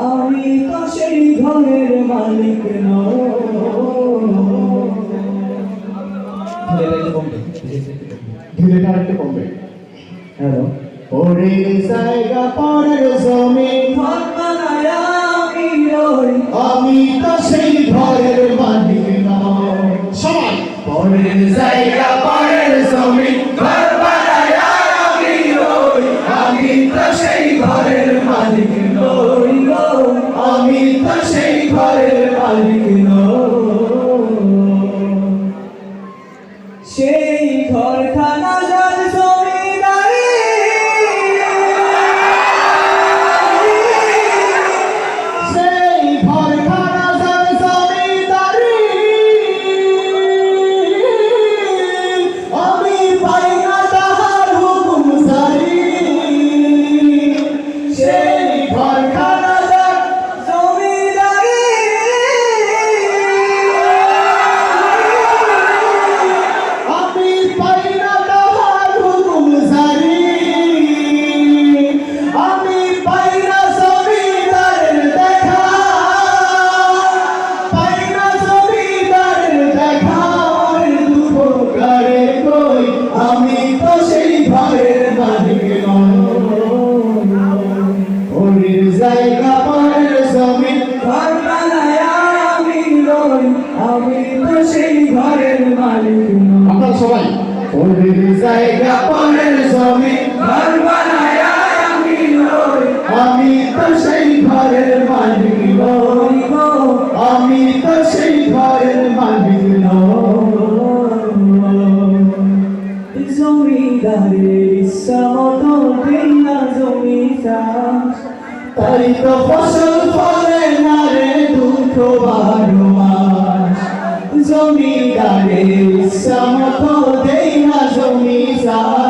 আমি তো সেই ঘরের মালিক ধীরে আরেকটা কমবে। হ্যালো। ওরে জায়গা পরের জমি আমি তো সেই ঘরের মালিক নয় সবাই পরের জায়গা Yeah. আমি তো ঘরের মালিক আপনারা সবাই। পরের জায়গা পরের আমি তো সেই ঘরের মালিক আমি তো সেই ঘরের মালিক নই। জমিদারের ইচ্ছা মতো জমি চাষ। তাই তো ফসল ফলে না দেখো বারো মাস জমিদারের সমপদেই না জমি যায়